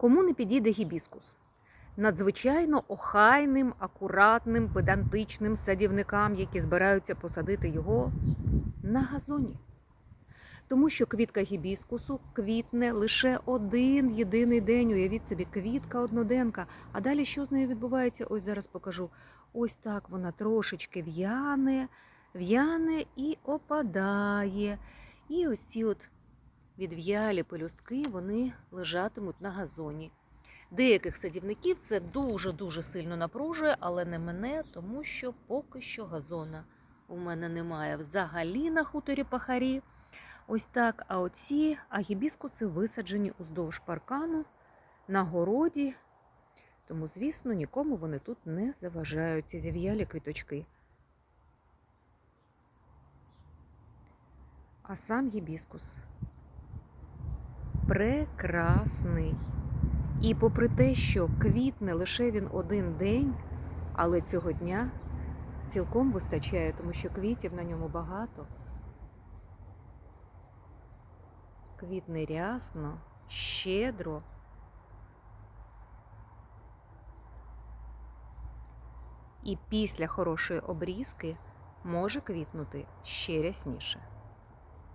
Кому не підійде гібіскус? Надзвичайно охайним, акуратним, педантичним садівникам, які збираються посадити його на газоні. Тому що квітка гібіскусу квітне лише один єдиний день. Уявіть собі, квітка одноденка. А далі що з нею відбувається? Ось зараз покажу. Ось так вона трошечки в'яне, в'яне і опадає. І ось ці от відв'ялі пелюстки вони лежатимуть на газоні. Деяких садівників це дуже-дуже сильно напружує, але не мене, тому що поки що газона у мене немає взагалі на хуторі пахарі. Ось так. А оці агібіскуси висаджені уздовж паркану на городі. Тому, звісно, нікому вони тут не заважають, ці зів'ялі квіточки. А сам гібіскус прекрасний. І попри те, що квітне лише він один день, але цього дня цілком вистачає, тому що квітів на ньому багато. Квітне рясно, щедро. І після хорошої обрізки може квітнути ще рясніше.